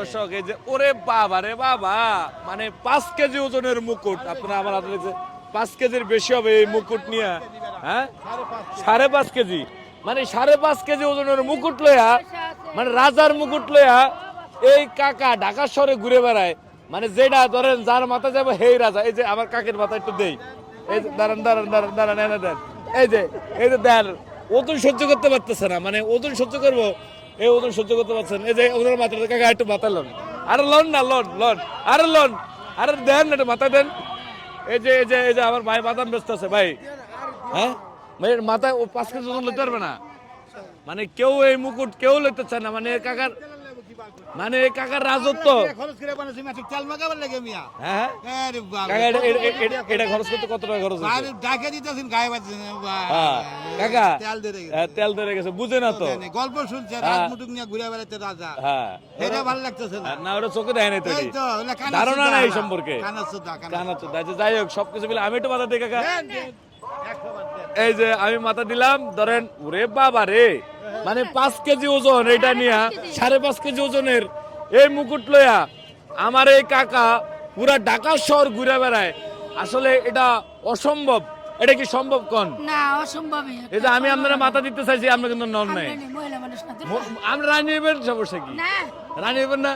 দর্শক এই যে ওরে বাবা রে বাবা মানে পাঁচ কেজি ওজনের মুকুট আপনারা আমার হাতে পাঁচ কেজির বেশি হবে এই মুকুট নিয়ে হ্যাঁ? সাড়ে পাঁচ কেজি। মানে সাড়ে পাঁচ কেজি ওজনের মুকুট মানে রাজার মুকুট লইয়া এই কাকা ঢাকা শহরে ঘুরে বেড়ায়। মানে যেটা ধরেন যার মাথা যাবে হেই রাজা। এই যে আমার কাকের মাথা একটু দেই। এই যে দাঁড়ান দাঁড়ান দাঁড়ান দাঁড়ান এনে দেন। এই যে এই যে দেন ওজন সহ্য করতে পারতেছে না। মানে ওজন সহ্য করব এই ওজন সহ্য করতে পারছেন? এই যে ওদের মাথা কাকা একটু মাথা লন। আরে লন না, লন লন, আরে লন, আরে দেন না একটু মাথা দেন। এই যে এই যে এই যে আমার ভাই বাদাম ব্যস্ত আছে, ভাই। হ্যাঁ? মানে মাথায় ও পাঁচ কেজি ওজন লইতে পারবে না। মানে কেউ এই মুকুট কেউ লইতে চায় না মানে কাকার মানে কাকার রাজত্ব। খরচ করে বানাইছি মিয়া, তেল মাখাবার লাগে মিয়া। হ্যাঁ আরে বাবা। কাকা এটা- এটা- এটা- এটা- এটা খরচ করতে কত টাকা খরচ হয়েছে? ডাকে দিতেছেন গায়ে বাজছেন হ্যাঁ। কাকা তেল। হ্যাঁ, ধরে গেছে বুঝে না তো। গল্প শুনছে হ্যাঁ। রাত মুটুক নিয়ে ঘুরে বেড়াতে রাজা। হ্যাঁ। এটা ভালো লাগতেছে না। না ওটা চোখে দেয় তো কানা ধারণা নাই সম্পর্কে। কানা আচ্ছা, যাই হোক সবকিছু মিলে আমি একটু মাথা দিই কাকা। এই যে আমি মাথা দিলাম ধরেন ওরে বাবা রে। মানে পাঁচ কেজি ওজন এটা নিয়ে সাড়ে পাঁচ কেজি ওজনের এই মুকুট লইয়া আমার এই কাকা পুরা ঢাকা শহর ঘুরে বেড়ায়। আসলে এটা অসম্ভব। এটা কি সম্ভব কোন? না অসম্ভবই। আমি আপনারা মাথা দিতে চাইছি আপনি কিন্তু নন নাই। আমরা আমরা রানী হইবেন সমস্যা কি? রানী হইবেন না?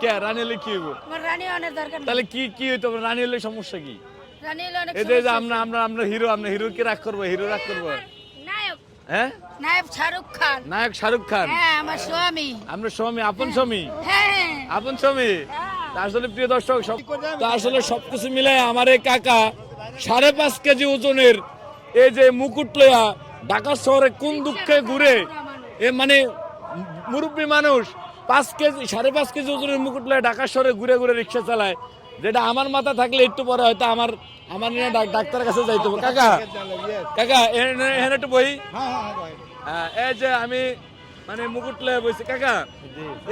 কে? রানী হলে কি হইব? রানী অনেক দরকার তাহলে কি কি হইতো রানী হলে সমস্যা কি? রানী হলে অনেক এই যে আমরা আমরা আমরা হিরো আমরা হিরো কি রাগ করব হিরো রাগ করব। হ্যাঁ? নায়ক শাহরুখ খান। নায়ক শাহরুখ খান? হ্যাঁ আমার স্বামী। আমরা স্বামী আপন স্বামী? হ্যাঁ আপন স্বামী? আসলে প্রিয় দর্শক সব তা আসলে সবকিছু মিলাই আমার এই কাকা সাড়ে পাঁচ কেজি ওজনের এই যে মুকুট লইয়া ঢাকা শহরে কোন দুঃখে ঘুরে এ মানে মুরব্বী মানুষ পাঁচ কেজি সাড়ে পাঁচ কেজি ওজনের মুকুট লইয়া ঢাকা শহরে ঘুরে ঘুরে রিক্সা চালায়। যেটা আমার মাথা থাকলে একটু পরে হয়তো আমার আমার নিয়ে ডাক্তারের কাছে যাইতে হবে। কাকা কাকা এখানে একটু বই হ্যাঁ, হ্যাঁ। হ্যাঁ, এই যে আমি মানে মুকুট লয়ে বইছি। কাকা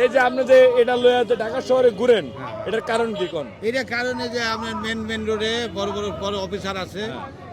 এই যে আপনি যে এটা লয়ে যে ঢাকা শহরে ঘুরেন এটার কারণ কি কোন? এটা কারণে যে আপনার মেন মেন রোডে বড় বড় বড় অফিসার আছে।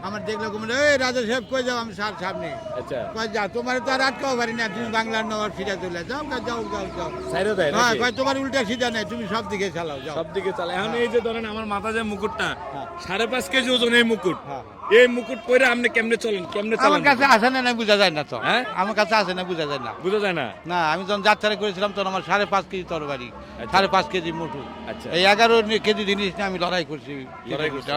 আমার দেখলে কমে এই রাজা সাহেব কই যাও? আমি সার সামনে। আচ্ছা। কয় যা তোমার তো আর আটকাও পারি না তুমি বাংলার নগর ফিরে চলে যাও। যাও যাও যাও। সাইরে দেয় হ্যাঁ? কয় তোমার উল্টা সিধা নেই তুমি সব দিকে চালাও যাও। সব দিকে চালে এখন এই যে ধরেন আমার মাথা যে মুকুটটা হ্যাঁ। সাড়ে পাঁচ কেজি ওজন এই মুকুট। হ্যাঁ। এই মুকুট পরে আপনি কেমনে চলেন কেমনে আমার কাছে আসে না না বোঝা যায় না তো। হ্যাঁ? আমার কাছে আসে না বোঝা যায় না। বুঝা যায় না? না আমি যখন যাত্রা করেছিলাম তখন আমার সাড়ে পাঁচ কেজি তরবারি আচ্ছা। সাড়ে পাঁচ কেজি মুঠু আচ্ছা। এই এগারো কেজি জিনিস নিয়ে আমি লড়াই করছি। লড়াই করছেন?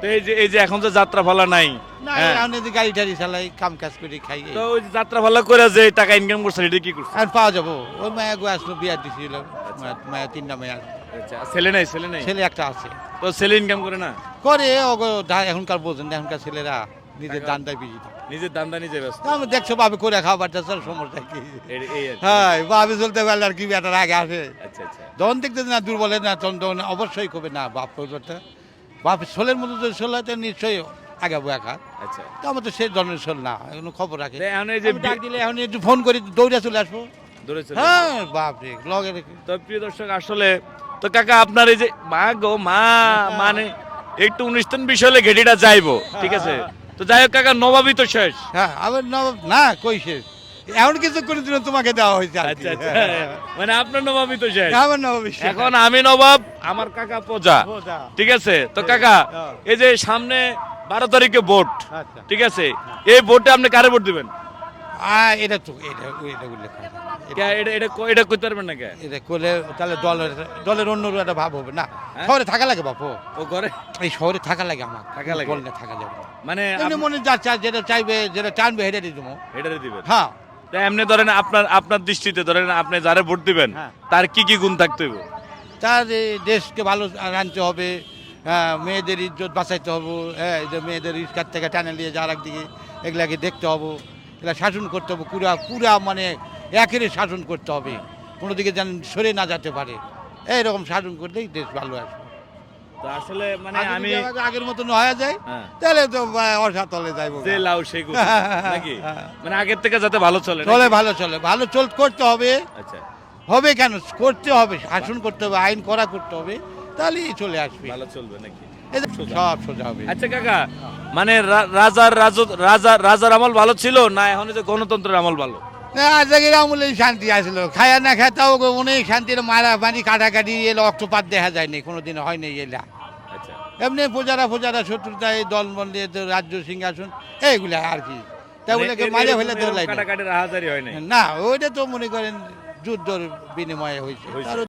তো এই যে এই যে এখন যে যাত্রা নাই না হ্যাঁ। আমি যে গাড়ি টাড়ি চালাই কাম কাজ করে খাই তো ওই যে যাত্রা করে যে টাকা ইনকাম এটা কি আর পাওয়া যাব। ওই মায়া গো আসলো বিয়া দিছিল। মায়া- মায়া তিনটা মায়া। আচ্ছা ছেলে নাই ছেলে নাই? ছেলে একটা আছে। তো ছেলে ইনকাম করে না? করে ওগো দা- এখনকার বোঝেন না, এখনকার ছেলেরা নিজের দান্দায় বিজি থাকে। নিজের দান্দা নিজে ব্যস্ত। তা আমি দেখছ ভাবে করে স্যার সমস্যা কি এই- এই আর কি। হ্যাঁ ভাবে চলতে পারলে আর কি বেটার আগে আসে। আচ্ছা আচ্ছা। যখন দেখতে না দুর্বলের না তখন তখন অবশ্যই কবে না বাপ করতে বাপ সোলের মতো যদি সোল হয় তো নিশ্চয়ই আগাবো একা আচ্ছা। তো আমার তো সেই ধরনের সোল না এখন খবর রাখে। এখন এই যে ডাক দিলে এখন একটু ফোন করি দৌড়ে চলে আসব। ধরে চলে হ্যাঁ বাপ রে লগে রেখে তো প্রিয় দর্শক আসলে তো কাকা আপনার এই যে মা গো মা মানে একটু অনুষ্ঠান বিষয় হলে ঘেটিটা যাইবো ঠিক আছে? তো যাই হোক কাকা নবাবই তো শেষ। হ্যাঁ আবার নবাব না কই শেষ? এমন কিছু করে দিন তোমাকে দেওয়া হয়েছে আচ্ছা আচ্ছা। মানে আপনার নবাবই তো শেষ। আমার নবাব এখন আমি নবাব আমার কাকা প্রজা। ঠিক আছে? তো কাকা হ্যাঁ। এই যে সামনে বারো তারিখে ভোট আচ্ছা। ঠিক আছে? এই ভোটে আপনি কারে ভোট দিবেন? এটা তো এটা এটা উল্লেখ এটা এটা এটা করতে পারবেন না কে? এটা করলে তাহলে দলের দলের অন্য একটা ভাব হবে না। হ্যাঁ? শহরে থাকা লাগে বাপু। ও করে এই শহরে থাকা লাগে আমার। থাকা লাগে? থাকা যাবে। মানে মনে যা চায় যেটা চাইবে যেটা টানবে হেঁটে দিয়ে দেবো দিবেন? হ্যাঁ। তা এমনি ধরেন আপনার আপনার দৃষ্টিতে ধরেন আপনি যারে ভোট দিবেন হ্যাঁ। তার কি কি গুণ থাকতে হবে তার দেশকে ভালো আনতে হবে হ্যাঁ, মেয়েদের ইজ্জত বাঁচাইতে হবে হ্যাঁ মেয়েদের ইস্কার থেকে টানে নিয়ে যাওয়ার একদিকে এগুলাকে দেখতে হবে এগুলা শাসন করতে হবে পুরা পুরা মানে একেরে শাসন করতে হবে। কোনো দিকে যেন সরে না যেতে পারে। এইরকম শাসন করলেই দেশ ভালো আসবে। তো আসলে মানে আমি আগের মতন হয়ে যায় তাহলে তো অসাতলে যাইবো যে লাউ সেই নাকি। মানে আগের থেকে যাতে ভালো চলে চলে ভালো চলে ভালো চল করতে হবে। আচ্ছা। হবে কেন? করতে হবে শাসন করতে হবে আইন করা করতে হবে তাহলেই চলে আসবে। ভালো চলবে নাকি? সব সোজা হবে। আচ্ছা কাকা মানে রাজার রাজ রাজা রাজার আমল ভালো ছিল না এখন যে গণতন্ত্রের আমল ভালো? আজকের আমলে শান্তি আসলো। খায়া না খেতাও অনেক শান্তির মারামারি কাটাকাটি এলো অক্টোপাত দেখা যায়নি কোনোদিন হয়নি এলা। আচ্ছা। এমনি পূজারা প্রজারা শত্রুতা এই দল বল রাজ্য সিংহাসন এইগুলা আর কি। মারে ফেলে তো না ওইটা তো মনে করেন যুদ্ধর বিনিময়ে হয়েছে